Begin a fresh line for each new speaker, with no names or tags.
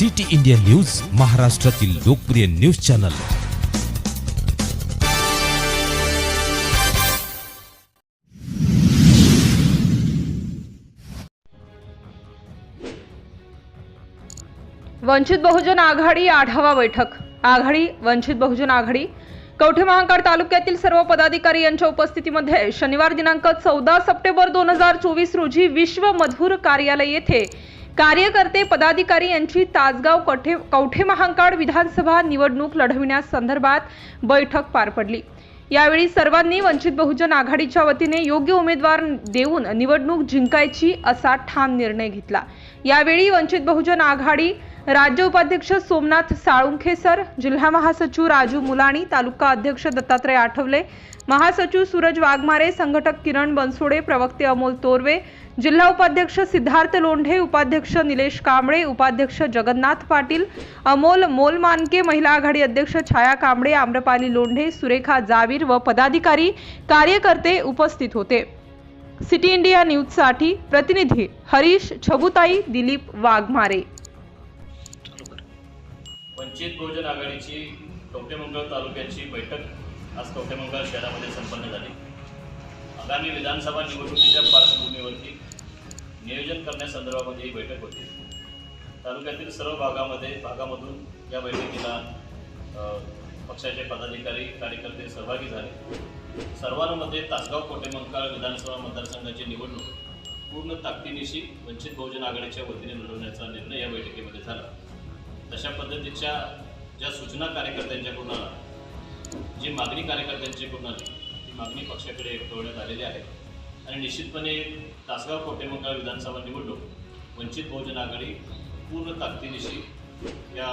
City India news महाराष्ट्रातील लोकप्रिय news channel.
Vanchit Bahujan आघाडी आढावा बैठक. आघाडी वंचित बहुजन आघाडी. कवठे महांकाळ तालुक्यातील सर्व पदाधिकारी यांच्या उपस्थितीमध्ये शनिवार दिनांक चौदा सप्टेंबर दोन हजार चोवीस रोजी विश्व मधुर कार्यालय येथे कार्यकर्ते पदाधिकारी यांची तासगाव कठे कवठे महांकाळ विधानसभा निवडणूक लढविण्यास संदर्भात बैठक पार पडली. यावेळी सर्वांनी वंचित बहुजन आघाडीच्या वतीने योग्य उमेदवार देऊन निवडणूक जिंकायची असा ठाम निर्णय घेतला. यावेळी वंचित बहुजन आघाडी राज्य उपाध्यक्ष सोमनाथ साळुंखे सर जिल्हा महासचिव राजू मुलाणी तालुका अध्यक्ष दत्तात्रय आठवले महासचिव सूरज वाघमारे संघटक किरण बनसोडे प्रवक्ते अमोल तोरवे जिल्हा उपाध्यक्ष सिद्धार्थ लोंढे उपाध्यक्ष निलेश कांबळे उपाध्यक्ष जगन्नाथ पाटील अमोल मोलमानके महिला आघाडी अध्यक्ष छाया कांबळे आम्रपाली लोंढे सुरेखा जावीर व पदाधिकारी कार्यकर्ते उपस्थित होते. सिटी इंडिया न्यूजसाठी प्रतिनिधी हरीश छबुताई दिलीप वाघमारे.
वंचित बहुजन आघाडीची कवटेमंगळ तालुक्याची बैठक आज कवटेमंगळ शहरामध्ये संपन्न झाली. आगामी विधानसभा निवडणुकीच्या पार्श्वभूमीवरती नियोजन करण्यासंदर्भामध्ये ही बैठक होती. तालुक्यातील सर्व भागामध्ये भागामधून या बैठकीला पक्षाचे पदाधिकारी कार्यकर्ते सहभागी झाले. सर्वांमध्ये तासगाव कोटेमंकाळ विधानसभा मतदारसंघाची निवडणूक पूर्ण ताकदीनिशी वंचित बहुजन आघाडीच्या वतीने लढवण्याचा निर्णय या बैठकीमध्ये झाला. पद्धतीच्या ज्या सूचना कार्यकर्त्यांच्याकडून आला जी मागणी कार्यकर्त्यांच्याकडून आली ती मागणी पक्षाकडे कळवण्यात आलेली आहे. आणि निश्चितपणे तासगाव कोटेमंगळ विधानसभा निवडणूक वंचित बहुजन आघाडी पूर्ण ताकदीनिशी या